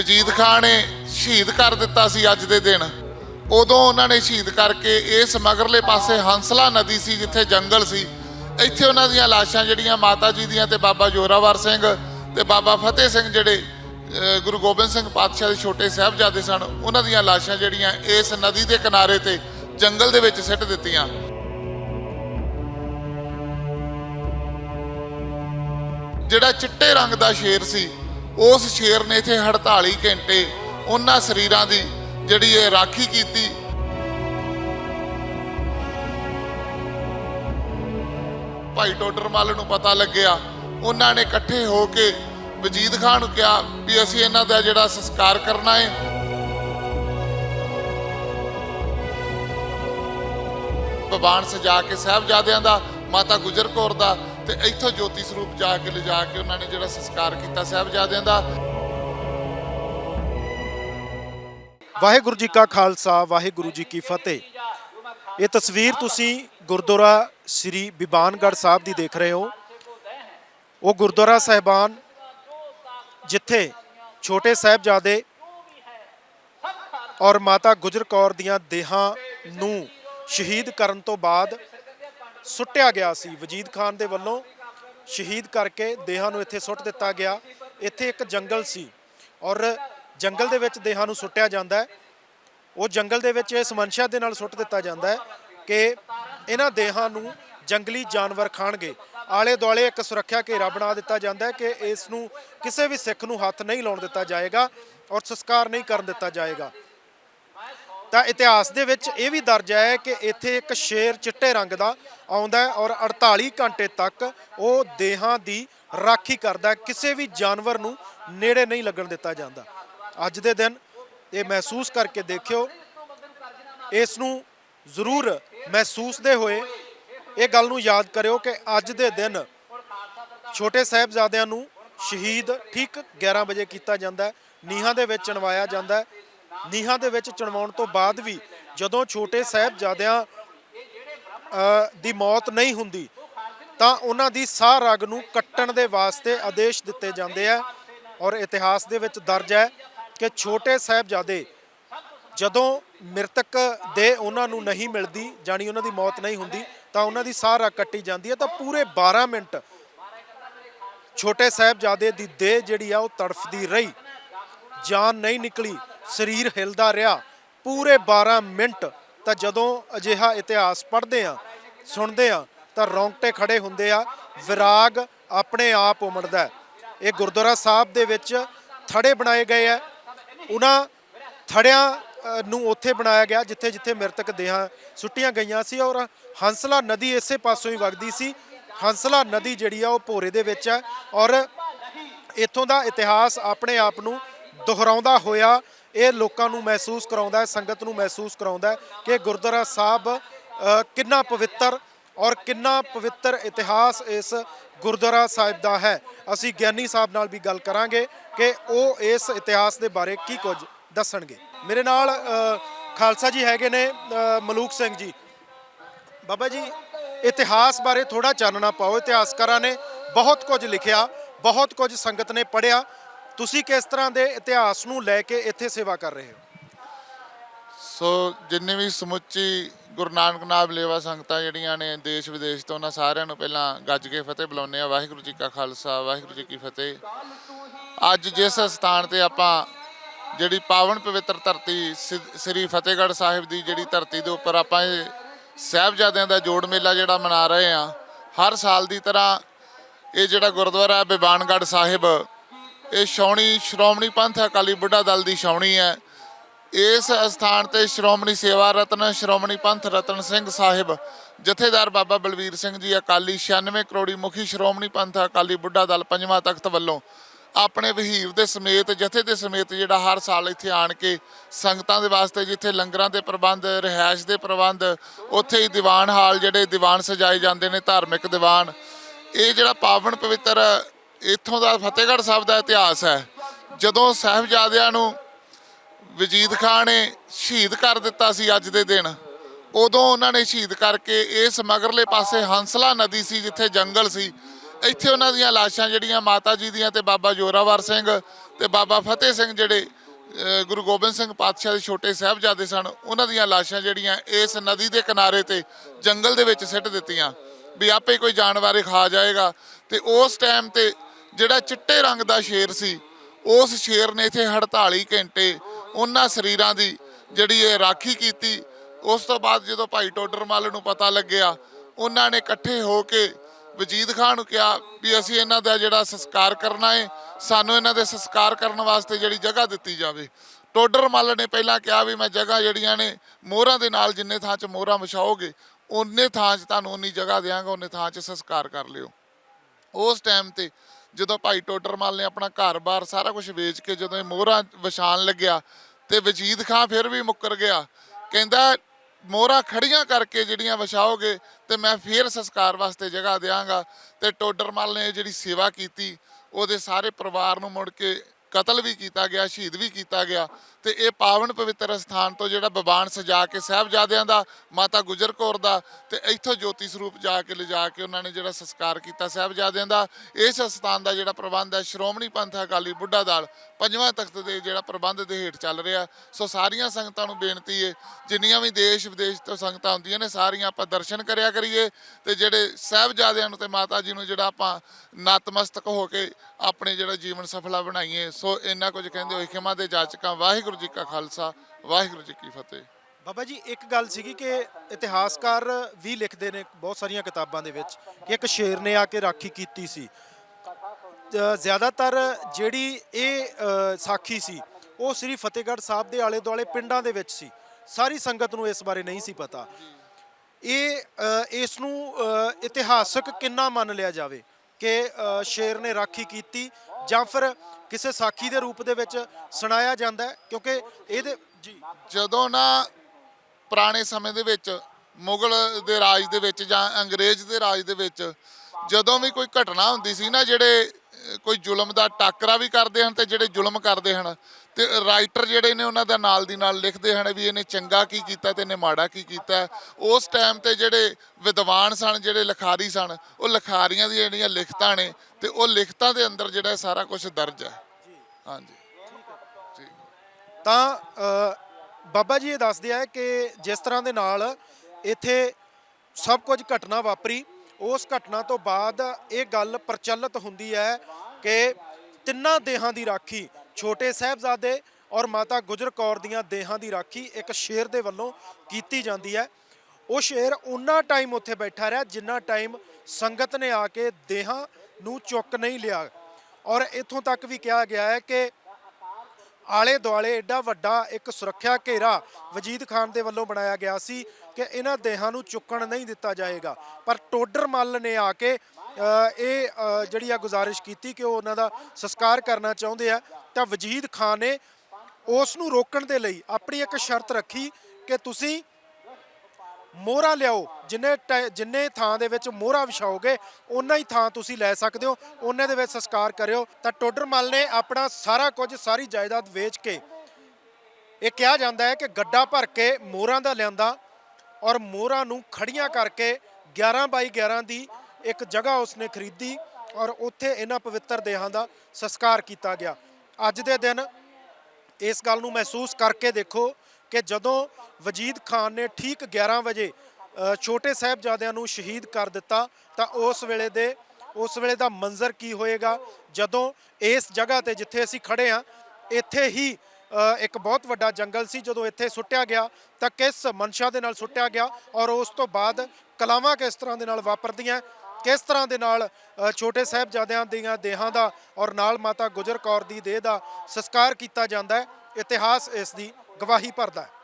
ਵਜੀਦ ਖਾਨ ਨੇ ਸ਼ਹੀਦ ਕਰ ਦਿੱਤਾ ਸੀ ਅੱਜ ਦੇ ਦਿਨ। ਉਦੋਂ ਉਹਨਾਂ ਨੇ ਸ਼ਹੀਦ ਕਰਕੇ ਇਸ ਮਗਰਲੇ ਪਾਸੇ ਹੰਸਲਾ ਨਦੀ ਸੀ ਜਿੱਥੇ ਜੰਗਲ ਸੀ। ਇੱਥੇ ਉਹਨਾਂ ਦੀਆਂ ਲਾਸ਼ਾਂ ਜਿਹੜੀਆਂ ਮਾਤਾ ਜੀ ਦੀਆਂ ਤੇ ਬਾਬਾ ਜੋਰਾਵਰ ਸਿੰਘ ਤੇ ਬਾਬਾ ਫਤਿਹ ਸਿੰਘ ਜਿਹੜੇ ਗੁਰੂ ਗੋਬਿੰਦ ਸਿੰਘ ਪਾਤਸ਼ਾਹ ਦੇ ਛੋਟੇ ਸਾਹਿਬਜ਼ਾਦੇ ਸਨ, ਉਹਨਾਂ ਦੀਆਂ ਲਾਸ਼ਾਂ ਜਿਹੜੀਆਂ ਇਸ ਨਦੀ ਦੇ ਕਿਨਾਰੇ ਤੇ ਜੰਗਲ ਦੇ ਵਿੱਚ ਸਿੱਟ ਦਿੱਤੀਆਂ। ਜਿਹੜਾ ਚਿੱਟੇ ਰੰਗ ਦਾ ਸ਼ੇਰ ਸੀ ਉਸ ਸ਼ੇਰ ਨੇ ਇੱਥੇ 48 ਘੰਟੇ ਉਹਨਾਂ ਸਰੀਰਾਂ ਦੀ ਜਿਹੜੀ ਇਹ ਰਾਖੀ ਕੀਤੀ। ਭਾਈ ਟੋਡਰਮਲ ਨੂੰ ਪਤਾ ਲੱਗਿਆ, ਉਹਨਾਂ ਨੇ ਇਕੱਠੇ ਹੋ ਕੇ ਵਜੀਦ ਖਾਨ ਨੂੰ ਕਿਹਾ ਵੀ ਅਸੀਂ ਇਹਨਾਂ ਦਾ ਜਿਹੜਾ ਸੰਸਕਾਰ ਕਰਨਾ ਹੈ ਭਗਵਾਨ ਸਜਾ ਕੇ ਸਾਹਿਬਜ਼ਾਦਿਆਂ ਦਾ, ਮਾਤਾ ਗੁਜਰ ਕੌਰ ਦਾ ਤੇ ਇੱਥੋਂ ਜੋਤੀ ਸਰੂਪ ਜਾ ਕੇ ਲਿਜਾ ਕੇ ਉਹਨਾਂ ਨੇ ਜਿਹੜਾ ਸੰਸਕਾਰ ਕੀਤਾ ਸਾਹਿਬਜ਼ਾਦਿਆਂ ਦਾ। ਵਾਹਿਗੁਰੂ ਜੀ ਕਾ ਖਾਲਸਾ, ਵਾਹਿਗੁਰੂ ਜੀ ਕੀ ਫਤਿਹ। ਇਹ ਤਸਵੀਰ ਤੁਸੀਂ ਗੁਰਦੁਆਰਾ ਸ੍ਰੀ ਬਿਬਾਨਗੜ੍ਹ ਸਾਹਿਬ ਦੀ ਦੇਖ ਰਹੇ ਹੋ। ਉਹ ਗੁਰਦੁਆਰਾ ਸਾਹਿਬਾਨ ਜਿੱਥੇ ਛੋਟੇ ਸਾਹਿਬਜ਼ਾਦੇ ਔਰ ਮਾਤਾ ਗੁਜਰ ਕੌਰ ਦੀਆਂ ਦੇਹਾਂ ਨੂੰ ਸ਼ਹੀਦ ਕਰਨ ਤੋਂ ਬਾਅਦ ਸੁੱਟਿਆ ਗਿਆ ਸੀ। ਵਜੀਦ ਖਾਨ ਦੇ ਵੱਲੋਂ ਸ਼ਹੀਦ ਕਰਕੇ ਦੇਹਾਂ ਨੂੰ ਇੱਥੇ ਸੁੱਟ ਦਿੱਤਾ ਗਿਆ। ਇੱਥੇ ਇੱਕ ਜੰਗਲ ਸੀ ਔਰ ਜੰਗਲ ਦੇ ਵਿੱਚ ਦੇਹਾਂ ਨੂੰ ਸੁੱਟਿਆ ਜਾਂਦਾ ਹੈ। ਉਹ ਜੰਗਲ ਦੇ ਵਿੱਚ ਇਸ ਮਨਸ਼ਾ ਦੇ ਨਾਲ ਸੁੱਟ ਦਿੱਤਾ ਜਾਂਦਾ ਹੈ ਕਿ ਇਹਨਾਂ ਦੇਹਾਂ ਨੂੰ ਜੰਗਲੀ ਜਾਨਵਰ ਖਾਣਗੇ। ਆਲੇ ਦੁਆਲੇ ਇੱਕ ਸੁਰੱਖਿਆ ਘੇਰਾ ਬਣਾ ਦਿੱਤਾ ਜਾਂਦਾ ਹੈ ਕਿ ਇਸ ਨੂੰ ਕਿਸੇ ਵੀ ਸਿੱਖ ਨੂੰ ਹੱਥ ਨਹੀਂ ਲਾਉਣ ਦਿੱਤਾ ਜਾਏਗਾ ਔਰ ਸੰਸਕਾਰ ਨਹੀਂ ਕਰਨ ਦਿੱਤਾ ਜਾਏਗਾ। ਤਾਂ ਇਤਿਹਾਸ ਦੇ ਵਿੱਚ ਇਹ ਵੀ ਦਰਜ ਹੈ ਕਿ ਇੱਥੇ ਇੱਕ ਸ਼ੇਰ ਚਿੱਟੇ ਰੰਗ ਦਾ ਆਉਂਦਾ ਔਰ 48 ਘੰਟੇ ਤੱਕ ਉਹ ਦੇਹਾਂ ਦੀ ਰਾਖੀ ਕਰਦਾ ਕਿਸੇ ਵੀ ਜਾਨਵਰ ਨੂੰ ਨੇੜੇ ਨਹੀਂ ਲੱਗਣ ਦਿੱਤਾ ਜਾਂਦਾ। ਅੱਜ ਦੇ ਦਿਨ ਇਹ ਮਹਿਸੂਸ ਕਰਕੇ ਦੇਖਿਓ, ਇਸ ਨੂੰ ਜ਼ਰੂਰ ਮਹਿਸੂਸਦੇ ਹੋਏ ਇਹ ਗੱਲ ਨੂੰ ਯਾਦ ਕਰਿਓ ਕਿ ਅੱਜ ਦੇ ਦਿਨ ਛੋਟੇ ਸਾਹਿਬਜ਼ਾਦਿਆਂ ਨੂੰ ਸ਼ਹੀਦ ਠੀਕ 11 ਵਜੇ ਕੀਤਾ ਜਾਂਦਾ ਨੀਹਾਂ ਦੇ ਵਿੱਚ ਚਣਵਾਇਆ ਜਾਂਦਾ ਨੀਹਾਂ ਦੇ ਵਿੱਚ ਚਣਵਾਉਣ ਤੋਂ ਬਾਅਦ ਵੀ ਜਦੋਂ ਛੋਟੇ ਸਾਹਿਬਜ਼ਾਦਿਆਂ ਦੀ ਮੌਤ ਨਹੀਂ ਹੁੰਦੀ, ਤਾਂ ਉਹਨਾਂ ਦੀ ਸਾਹ ਰਗ ਨੂੰ ਕੱਟਣ ਦੇ ਵਾਸਤੇ ਆਦੇਸ਼ ਦਿੱਤੇ ਜਾਂਦੇ ਆ ਔਰ ਇਤਿਹਾਸ ਦੇ ਵਿੱਚ ਦਰਜ ਹੈ ਕਿ ਛੋਟੇ ਸਾਹਿਬਜ਼ਾਦੇ ਜਦੋਂ ਮ੍ਰਿਤਕ ਦੇ ਉਹਨਾਂ ਨੂੰ ਨਹੀਂ ਮਿਲਦੀ ਜਾਨੀ ਉਹਨਾਂ ਦੀ ਮੌਤ ਨਹੀਂ ਹੁੰਦੀ, ਤਾਂ ਉਹਨਾਂ ਦੀ ਸਾਹ ਰਗ ਕੱਟੀ ਜਾਂਦੀ ਹੈ, ਤਾਂ ਪੂਰੇ 12 ਮਿੰਟ ਛੋਟੇ ਸਾਹਿਬਜ਼ਾਦੇ ਦੀ ਦੇਹ ਜਿਹੜੀ ਆ ਉਹ ਤੜਫਦੀ ਰਹੀ, ਜਾਨ ਨਹੀਂ ਨਿਕਲੀ। ਸਰੀਰ ਹਿਲਦਾ ਰਿਹਾ। ਪੂਰੇ 12 ਮਿੰਟ ਤਾਂ ਜਦੋਂ ਅਜਿਹਾ ਇਤਿਹਾਸ ਪੜ੍ਹਦੇ ਆ ਸੁਣਦੇ ਆ ਤਾਂ ਰੌਂਗਟੇ ਖੜੇ ਹੁੰਦੇ ਆ। ਵਿਰਾਗ ਆਪਣੇ ਆਪ ਉਮੜਦਾ ਇਹ ਗੁਰਦੁਆਰਾ ਸਾਹਿਬ ਦੇ ਵਿੱਚ ਥੜੇ ਬਣਾਏ ਗਏ ਆ। ਉਹਨਾਂ ਥੜਿਆਂ ਨੂੰ ਉੱਥੇ ਬਣਾਇਆ ਗਿਆ ਜਿੱਥੇ ਜਿੱਥੇ ਮ੍ਰਿਤਕ ਦੇਹਾਂ ਸੁੱਟੀਆਂ ਗਈਆਂ ਸੀ ਔਰ ਹੰਸਲਾ ਨਦੀ ਇਸੇ ਪਾਸੋਂ ਹੀ ਵਗਦੀ ਸੀ। ਹੰਸਲਾ ਨਦੀ ਜਿਹੜੀ ਆ, ਉਹ ਭੋਰੇ ਦੇ ਵਿੱਚ ਹੈ ਔਰ ਇੱਥੋਂ ਦਾ ਇਤਿਹਾਸ ਆਪਣੇ ਆਪ ਨੂੰ ਦੁਹਰਾਉਂਦਾ ਹੋਇਆ ਇਹ ਲੋਕਾਂ ਨੂੰ ਮਹਿਸੂਸ ਕਰਾਉਂਦਾ ਹੈ, ਸੰਗਤ ਨੂੰ ਮਹਿਸੂਸ ਕਰਾਉਂਦਾ ਹੈ ਕਿ ਗੁਰਦੁਆਰਾ ਸਾਹਿਬ ਕਿੰਨਾ ਪਵਿੱਤਰ ਔਰ ਕਿੰਨਾ ਪਵਿੱਤਰ ਇਤਿਹਾਸ ਇਸ ਗੁਰਦੁਆਰਾ ਸਾਹਿਬ ਦਾ ਹੈ। ਅਸੀਂ ਗਿਆਨੀ ਸਾਹਿਬ ਨਾਲ ਵੀ ਗੱਲ ਕਰਾਂਗੇ ਕਿ ਉਹ ਇਸ ਇਤਿਹਾਸ ਦੇ ਬਾਰੇ ਕੀ ਕੁਝ ਦੱਸਣਗੇ। ਮੇਰੇ ਨਾਲ ਖਾਲਸਾ ਜੀ ਹੈਗੇ ਨੇ ਮਲੂਕ ਸਿੰਘ ਜੀ। ਬਾਬਾ ਜੀ, ਇਤਿਹਾਸ ਬਾਰੇ ਥੋੜਾ ਚਾਨਣਾ ਪਾਓ, ਇਤਿਹਾਸਕਾਰਾਂ ਨੇ ਬਹੁਤ ਕੁਝ ਲਿਖਿਆ, ਬਹੁਤ ਕੁਝ ਸੰਗਤ ਨੇ ਪੜ੍ਹਿਆ। ਤੁਸੀਂ ਕਿਸ ਤਰ੍ਹਾਂ ਦੇ ਇਤਿਹਾਸ ਨੂੰ ਲੈ ਕੇ ਇੱਥੇ ਸੇਵਾ ਕਰ ਰਹੇ ਹੋ? ਸੋ ਜਿੰਨੇ ਵੀ ਸਮੁੱਚੀ ਗੁਰੂ ਨਾਨਕ ਨਾਮ ਲੇਵਾ ਸੰਗਤਾਂ ਜਿਹੜੀਆਂ ਨੇ ਦੇਸ਼ ਵਿਦੇਸ਼ ਤੋਂ ਉਹਨਾਂ ਸਾਰਿਆਂ ਨੂੰ ਪਹਿਲਾਂ ਗੱਜ ਕੇ ਫਤਿਹ ਬੁਲਾਉਂਦੇ ਆ ਵਾਹਿਗੁਰੂ ਜੀ ਕਾ ਖਾਲਸਾ, ਵਾਹਿਗੁਰੂ ਜੀ ਕੀ ਫਤਿਹ। ਅੱਜ ਜਿਸ ਸਥਾਨ ਤੇ ਆਪਾਂ ਜਿਹੜੀ ਪਾਵਨ ਪਵਿੱਤਰ ਧਰਤੀ ਸਿ- ਸ੍ਰੀ ਫਤਿਹਗੜ੍ਹ ਸਾਹਿਬ ਦੀ ਜਿਹੜੀ ਧਰਤੀ ਦੇ ਉੱਪਰ ਆਪਾਂ ਇਹ ਸਾਹਿਬਜ਼ਾਦਿਆਂ ਦਾ ਜੋੜ ਮੇਲਾ ਜਿਹੜਾ ਮਨਾ ਰਹੇ ਆ ਹਰ ਸਾਲ ਦੀ ਤਰ੍ਹਾਂ ਇਹ ਜਿਹੜਾ ਗੁਰਦੁਆਰਾ ਬਿਬਾਨਗੜ੍ਹ ਸਾਹਿਬ ਇਹ ਛਾਉਣੀ ਸ਼੍ਰੋਮਣੀ ਪੰਥ ਅਕਾਲੀ ਬੁੱਢਾ ਦਲ ਦੀ ਛਾਉਣੀ ਹੈ। ਇਸ ਸਥਾਨ ਤੇ ਸ਼੍ਰੋਮਣੀ ਸੇਵਾ ਰਤਨ, ਸ਼੍ਰੋਮਣੀ ਪੰਥ ਰਤਨ ਸਿੰਘ ਸਾਹਿਬ, ਜਥੇਦਾਰ ਬਾਬਾ ਬਲਵੀਰ ਸਿੰਘ ਜੀ ਅਕਾਲੀ 96 ਕਰੋੜੀ ਮੁਖੀ ਸ਼੍ਰੋਮਣੀ ਪੰਥ ਅਕਾਲੀ ਬੁੱਢਾ ਦਲ ਪੰਜਵਾਂ ਤਖਤ ਵੱਲੋਂ ਆਪਣੇ ਵਹੀਰ ਦੇ ਸਮੇਤ, ਜਥੇ ਦੇ ਸਮੇਤ ਜਿਹੜਾ ਹਰ ਸਾਲ ਇੱਥੇ ਆਣ ਕੇ ਸੰਗਤਾਂ ਦੇ ਵਾਸਤੇ ਜਿੱਥੇ ਲੰਗਰਾਂ ਦੇ ਪ੍ਰਬੰਧ, ਰਿਹਾਇਸ਼ ਦੇ ਪ੍ਰਬੰਧ, ਉੱਥੇ ਹੀ ਦੀਵਾਨ ਹਾਲ ਜਿਹੜੇ ਦੀਵਾਨ ਸਜਾਏ ਜਾਂਦੇ ਨੇ, ਧਾਰਮਿਕ ਦੀਵਾਨ। ਇਹ ਜਿਹੜਾ ਪਾਵਨ ਪਵਿੱਤਰ ਇੱਥੋਂ ਦਾ ਫਤਿਹਗੜ੍ਹ ਸਾਹਿਬ ਦਾ ਇਤਿਹਾਸ ਹੈ। ਜਦੋਂ ਸਾਹਿਬਜ਼ਾਦਿਆਂ ਨੂੰ ਵਜੀਦ ਖਾਨ ਨੇ ਸ਼ਹੀਦ ਕਰ ਦਿੱਤਾ ਸੀ ਅੱਜ ਦੇ ਦਿਨ, ਉਦੋਂ ਉਹਨਾਂ ਨੇ ਸ਼ਹੀਦ ਕਰਕੇ ਇਸ ਮਗਰਲੇ ਪਾਸੇ ਹੰਸਲਾ ਨਦੀ ਸੀ ਜਿੱਥੇ ਜੰਗਲ ਸੀ। ਇੱਥੇ ਉਹਨਾਂ ਦੀਆਂ ਲਾਸ਼ਾਂ ਜਿਹੜੀਆਂ ਮਾਤਾ ਜੀ ਦੀਆਂ ਤੇ ਬਾਬਾ ਜੋਰਾਵਰ ਸਿੰਘ ਤੇ ਬਾਬਾ ਫਤਿਹ ਸਿੰਘ ਜਿਹੜੇ ਗੁਰੂ ਗੋਬਿੰਦ ਸਿੰਘ ਪਾਤਸ਼ਾਹ ਦੇ ਛੋਟੇ ਸਾਹਿਬਜ਼ਾਦੇ ਸਨ, ਉਹਨਾਂ ਦੀਆਂ ਲਾਸ਼ਾਂ ਜਿਹੜੀਆਂ ਇਸ ਨਦੀ ਦੇ ਕਿਨਾਰੇ ਤੇ ਜੰਗਲ ਦੇ ਵਿੱਚ ਸਿੱਟ ਦਿੱਤੀਆਂ। ਵੀ ਆਪੇ ਕੋਈ ਜਾਨਵਰ ਖਾ ਜਾਏਗਾ ਤੇ ਉਸ ਟਾਈਮ ਤੇ ਜਿਹੜਾ ਚਿੱਟੇ ਰੰਗ ਦਾ ਸ਼ੇਰ ਸੀ, ਉਸ ਸ਼ੇਰ ਨੇ ਇੱਥੇ 48 ਘੰਟੇ ਉਹਨਾਂ ਸਰੀਰਾਂ ਦੀ ਜਿਹੜੀ ਇਹ ਰਾਖੀ ਕੀਤੀ। ਉਸ ਤੋਂ ਬਾਅਦ ਜਦੋਂ ਭਾਈ ਟੋਡਰ ਮੱਲ ਨੂੰ ਪਤਾ ਲੱਗਿਆ, ਉਹਨਾਂ ਨੇ ਇਕੱਠੇ ਹੋ ਕੇ ਵਜੀਦ ਖਾਨ ਨੂੰ ਕਿਹਾ ਵੀ ਅਸੀਂ ਇਹਨਾਂ ਦਾ ਜਿਹੜਾ ਸੰਸਕਾਰ ਕਰਨਾ ਹੈ ਸਾਨੂੰ ਇਹਨਾਂ ਦੇ ਸੰਸਕਾਰ ਕਰਨ ਵਾਸਤੇ ਜਿਹੜੀ ਜਗ੍ਹਾ ਦਿੱਤੀ ਜਾਵੇ। ਟੋਡਰ ਮੱਲ ਨੇ ਪਹਿਲਾਂ ਕਿਹਾ ਵੀ ਮੈਂ ਜਗ੍ਹਾ ਜਿਹੜੀਆਂ ਨੇ ਮੋਹਰਾਂ ਦੇ ਨਾਲ ਜਿੰਨੇ ਥਾਂ 'ਚ ਮੋਹਰਾਂ ਵਿਛਾਓਗੇ ਉਹਨੇ ਥਾਂ 'ਚ ਤੁਹਾਨੂੰ ਉਨੀ ਜਗ੍ਹਾ ਦਿਆਂਗਾ ਉਹਨੇ ਥਾਂ 'ਚ ਸੰਸਕਾਰ ਕਰ ਲਿਓ। ਉਸ ਟਾਈਮ ਤੇ ਜਦੋਂ ਭਾਈ ਟੋਡਰਮਲ ਨੇ ਆਪਣਾ ਘਰ-ਬਾਰ ਸਾਰਾ ਕੁਝ ਵੇਚ ਕੇ ਜਦੋਂ ਇਹ ਮੋਹਰਾਂ ਵਿਛਾਣ ਲੱਗਿਆ ਤੇ ਵਜੀਦ ਖਾਨ ਫਿਰ ਵੀ ਮੁੱਕਰ ਗਿਆ, ਕਹਿੰਦਾ, ਮੋਹਰਾਂ ਖੜੀਆਂ ਕਰਕੇ ਜਿਹੜੀਆਂ ਵਿਛਾਓਗੇ ਤੇ ਮੈਂ ਫਿਰ ਸੰਸਕਾਰ ਵਾਸਤੇ ਜਗ੍ਹਾ ਦਿਆਂਗਾ। ਤੇ ਟੋਡਰਮਲ ਨੇ ਜਿਹੜੀ ਸੇਵਾ ਕੀਤੀ, ਉਹਦੇ ਸਾਰੇ ਪਰਿਵਾਰ ਨੂੰ ਮੁੜ ਕੇ ਕਤਲ ਵੀ ਕੀਤਾ ਗਿਆ, ਸ਼ਹੀਦ ਵੀ ਕੀਤਾ ਗਿਆ। ਤੇ ਇਹ ਪਾਵਨ ਪਵਿੱਤਰ ਸਥਾਨ ਤੋਂ ਜਿਹੜਾ ਬਬਾਨ ਸਜਾ ਕੇ ਸਾਹਿਬਜ਼ਾਦਿਆਂ ਦਾ, ਮਾਤਾ ਗੁਜਰ ਕੌਰ ਦਾ ਤੇ ਇੱਥੋਂ ਜੋਤੀ ਸਰੂਪ ਜਾ ਕੇ ਲਿਜਾ ਕੇ ਉਹਨਾਂ ਨੇ ਜਿਹੜਾ ਸੰਸਕਾਰ ਕੀਤਾ ਸਾਹਿਬਜ਼ਾਦਿਆਂ ਦਾ। ਇਸ ਸਥਾਨ ਦਾ ਜਿਹੜਾ ਪ੍ਰਬੰਧ ਹੈ, ਸ਼੍ਰੋਮਣੀ ਪੰਥ ਅਕਾਲੀ ਬੁੱਢਾ ਦਲ ਪੰਜਵਾਂ ਤਖਤ ਦੇ ਜਿਹੜਾ ਪ੍ਰਬੰਧ ਦੇ ਹੇਠ ਚੱਲ ਰਿਹਾ। ਸੋ ਸਾਰੀਆਂ ਸੰਗਤਾਂ ਨੂੰ ਬੇਨਤੀ ਹੈ ਜਿੰਨੀਆਂ ਵੀ ਦੇਸ਼ ਵਿਦੇਸ਼ ਤੋਂ ਸੰਗਤਾਂ ਆਉਂਦੀਆਂ ਨੇ, ਸਾਰੀਆਂ ਆਪਾਂ ਦਰਸ਼ਨ ਕਰਿਆ ਕਰੀਏ ਤੇ ਜਿਹੜੇ ਸਾਹਿਬਜ਼ਾਦਿਆਂ ਨੂੰ ਤੇ ਮਾਤਾ ਜੀ ਨੂੰ ਜਿਹੜਾ ਆਪਾਂ ਨਤਮਸਤਕ ਹੋ ਕੇ ਆਪਣੇ ਜਿਹੜਾ ਜੀਵਨ ਸਫਲਾ ਬਣਾਈਏ, ਸੋ ਇੰਨਾ ਕੁਝ ਕਹਿੰਦੇ ਹੋਏ ਖਿਮਾ ਦੇ ਜਾਚਕਾਂ, ਵਾਹਿਗੁਰੂ ਜੀ ਕਾ ਖਾਲਸਾ ਵਾਹਿਗੁਰੂ ਜੀ ਕੀ ਫਤਿਹ। ਬਾਬਾ ਜੀ ਇੱਕ ਗੱਲ ਸੀਗੀ ਕਿ ਇਤਿਹਾਸਕਾਰ ਵੀ ਲਿਖਦੇ ਨੇ ਬਹੁਤ ਸਾਰੀਆਂ ਕਿਤਾਬਾਂ ਦੇ ਵਿੱਚ ਕਿ ਇੱਕ ਸ਼ੇਰ ਨੇ ਆ ਕੇ ਰਾਖੀ ਕੀਤੀ ਸੀ। ਜ਼ਿਆਦਾਤਰ ਜਿਹੜੀ ਇਹ ਸਾਖੀ ਸੀ ਉਹ ਸ੍ਰੀ ਫਤਿਹਗੜ੍ਹ ਸਾਹਿਬ ਦੇ ਆਲੇ ਦੁਆਲੇ ਪਿੰਡਾਂ ਦੇ ਵਿੱਚ ਸੀ। ਸਾਰੀ ਸੰਗਤ ਨੂੰ ਇਸ ਬਾਰੇ ਨਹੀਂ ਸੀ ਪਤਾ। ਇਹ ਅ, ਇਸ ਨੂੰ ਇਤਿਹਾਸਕ ਕਿੰਨਾ ਮੰਨ ਲਿਆ ਜਾਵੇ ਕਿ ਸ਼ੇਰ ਨੇ ਰਾਖੀ ਕੀਤੀ ਜਾਂ ਫਿਰ ਕਿਸੇ ਸਾਖੀ ਦੇ ਰੂਪ ਦੇ ਵਿੱਚ ਸੁਣਾਇਆ ਜਾਂਦਾ ਹੈ? ਕਿਉਂਕਿ ਇਹਦੇ ਜੀ। ਜਦੋਂ ਨਾ ਪੁਰਾਣੇ ਸਮੇਂ ਦੇ ਵਿੱਚ ਮੁਗਲ ਦੇ ਰਾਜ ਦੇ ਵਿੱਚ ਜਾਂ ਅੰਗਰੇਜ਼ ਦੇ ਰਾਜ ਦੇ ਵਿੱਚ ਜਦੋਂ ਵੀ ਕੋਈ ਘਟਨਾ ਹੁੰਦੀ ਸੀ ਨਾ, ਜਿਹੜੇ ਕੋਈ ਜ਼ੁਲਮ ਦਾ ਟਾਕਰਾ ਵੀ ਕਰਦੇ ਹਨ ਤੇ ਜਿਹੜੇ ਜ਼ੁਲਮ ਕਰਦੇ ਹਨ ਤੇ ਰਾਈਟਰ ਜਿਹੜੇ ਨੇ ਉਹਨਾਂ ਦਾ ਨਾਲ ਦੀ ਨਾਲ ਲਿਖਦੇ ਹਨ ਵੀ ਇਹਨੇ ਚੰਗਾ ਕੀ ਕੀਤਾ ਤੇ ਇਹਨੇ ਮਾੜਾ ਕੀ ਕੀਤਾ। ਉਸ ਟਾਈਮ ਤੇ ਜਿਹੜੇ ਵਿਦਵਾਨ ਸਨ ਜਿਹੜੇ ਲਿਖਾਰੀ ਸਨ ਉਹ ਲਿਖਾਰੀਆਂ ਦੀਆਂ ਜਿਹੜੀਆਂ ਲਿਖਤਾਂ ਨੇ ਤੇ ਉਹ ਲਿਖਤਾਂ ਦੇ ਅੰਦਰ ਜਿਹੜਾ ਸਾਰਾ ਕੁਝ ਦਰਜ ਹੈ। ਹਾਂਜੀ। ਠੀਕ ਤਾਂ ਬਾਬਾ ਜੀ ਇਹ ਦੱਸਦੇ ਆ ਕਿ ਜਿਸ ਤਰ੍ਹਾਂ ਦੇ ਨਾਲ ਇੱਥੇ ਸਭ ਕੁਝ ਘਟਨਾ ਵਾਪਰੀ ਉਸ ਘਟਨਾ ਤੋਂ ਬਾਅਦ ਇਹ ਗੱਲ ਪ੍ਰਚਲਿਤ ਹੁੰਦੀ ਹੈ ਕਿ ਤਿੰਨਾਂ ਦੇਹਾਂ ਦੀ ਰਾਖੀ ਛੋਟੇ ਸਾਹਿਬਜ਼ਾਦੇ ਔਰ ਮਾਤਾ ਗੁਜਰ ਕੌਰ ਦੀਆਂ ਦੇਹਾਂ ਦੀ ਰਾਖੀ ਇੱਕ ਸ਼ੇਰ ਦੇ ਵੱਲੋਂ ਕੀਤੀ ਜਾਂਦੀ ਹੈ। ਉਹ ਸ਼ੇਰ ਉਨਾ ਟਾਈਮ ਉੱਥੇ ਬੈਠਾ ਰਿਹਾ ਜਿੰਨਾ ਟਾਈਮ ਸੰਗਤ ਨੇ ਆ ਕੇ ਦੇਹਾਂ ਨੂੰ ਚੁੱਕ ਨਹੀਂ ਲਿਆ। ਔਰ ਇੱਥੋਂ ਤੱਕ ਵੀ ਕਿਹਾ ਗਿਆ ਹੈ ਕਿ ਆਲੇ ਦੁਆਲੇ ਐਡਾ ਵੱਡਾ ਇੱਕ ਸੁਰੱਖਿਆ ਘੇਰਾ ਵਜੀਦ ਖਾਨ ਦੇ ਵੱਲੋਂ ਬਣਾਇਆ ਗਿਆ ਸੀ ਕਿ ਇਹਨਾਂ ਦੇਹਾਂ ਨੂੰ ਚੁੱਕਣ ਨਹੀਂ ਦਿੱਤਾ ਜਾਏਗਾ। ਪਰ ਟੋਡਰ ਮੱਲ ਨੇ ਆ ਕੇ ਇਹ ਜਿਹੜੀ ਆ ਗੁਜ਼ਾਰਿਸ਼ ਕੀਤੀ ਕਿ ਉਹ ਉਹਨਾਂ ਦਾ ਸੰਸਕਾਰ ਕਰਨਾ ਚਾਹੁੰਦੇ ਆ। ਤਾਂ ਵਜੀਦ ਖਾਨ ਨੇ ਉਸ ਨੂੰ ਰੋਕਣ ਦੇ ਲਈ ਆਪਣੀ ਇੱਕ ਸ਼ਰਤ ਰੱਖੀ ਕਿ ਤੁਸੀਂ ਮੋਹਰਾ ਲਿਆਓ, ਜਿੰਨੇ ਟੈ- ਜਿੰਨੇ ਥਾਂ ਦੇ ਵਿੱਚ ਮੋਹਰਾ ਵਿਛਾਓਗੇ ਉਨਾ ਹੀ ਥਾਂ ਤੁਸੀਂ ਲੈ ਸਕਦੇ ਹੋ ਉਹਨੇ ਦੇ ਵਿੱਚ ਸੰਸਕਾਰ ਕਰਿਓ। ਤਾਂ ਟੋਡਰਮਲ ਨੇ ਆਪਣਾ ਸਾਰਾ ਕੁਝ, ਸਾਰੀ ਜਾਇਦਾਦ ਵੇਚ ਕੇ ਇਹ ਕਿਹਾ ਜਾਂਦਾ ਹੈ ਕਿ ਗੱਡਾ ਭਰ ਕੇ ਮੋਹਰਾਂ ਦਾ ਲਿਆਂਦਾ ਔਰ ਮੋਹਰਾਂ ਨੂੰ ਖੜੀਆਂ ਕਰਕੇ 11 ਬਾਈ 11 ਦੀ ਇੱਕ ਜਗ੍ਹਾ ਉਸਨੇ ਖਰੀਦੀ ਔਰ ਉੱਥੇ ਇਹਨਾਂ ਪਵਿੱਤਰ ਦੇਹਾਂ ਦਾ ਸੰਸਕਾਰ ਕੀਤਾ ਗਿਆ। ਅੱਜ ਦੇ ਦਿਨ ਇਸ ਗੱਲ ਨੂੰ ਮਹਿਸੂਸ ਕਰਕੇ ਦੇਖੋ ਕਿ ਜਦੋਂ ਵਜੀਦ ਖਾਨ ਨੇ ਠੀਕ 11 ਵਜੇ ਛੋਟੇ ਸਾਹਿਬਜ਼ਾਦਿਆਂ ਨੂੰ ਸ਼ਹੀਦ ਕਰ ਦਿੱਤਾ, ਤਾਂ ਉਸ ਵੇਲੇ ਦੇ, ਉਸ ਵੇਲੇ ਦਾ ਮੰਜ਼ਰ ਕੀ ਹੋਏਗਾ? ਜਦੋਂ ਇਸ ਜਗ੍ਹਾ ਤੇ ਜਿੱਥੇ ਅਸੀਂ ਖੜੇ ਆ ਇੱਥੇ ਹੀ ਇੱਕ ਬਹੁਤ ਵੱਡਾ ਜੰਗਲ ਸੀ ਜਦੋਂ ਇੱਥੇ ਸੁੱਟਿਆ ਗਿਆ, ਤਾਂ ਕਿਸ ਮਨਸ਼ਾ ਦੇ ਨਾਲ ਸੁੱਟਿਆ ਗਿਆ ਔਰ ਉਸ ਤੋਂ ਬਾਅਦ ਕਲਾਵਾਂ ਕਿਸ ਤਰ੍ਹਾਂ ਦੇ ਨਾਲ ਵਾਪਰਦੀਆਂ? ਕਿਸ ਤਰ੍ਹਾਂ ਦੇ ਨਾਲ ਛੋਟੇ ਸਾਹਿਬਜ਼ਾਦਿਆਂ ਦੀਆਂ ਦੇਹਾਂ ਦਾ ਔਰ ਨਾਲ ਮਾਤਾ ਗੁਜਰ ਕੌਰ ਦੀ ਦੇਹ ਦਾ ਸੰਸਕਾਰ ਕੀਤਾ ਜਾਂਦਾ ਹੈ, ਇਤਿਹਾਸ ਇਸ ਦੀ ਗਵਾਹੀ ਭਰਦਾ ਹੈ।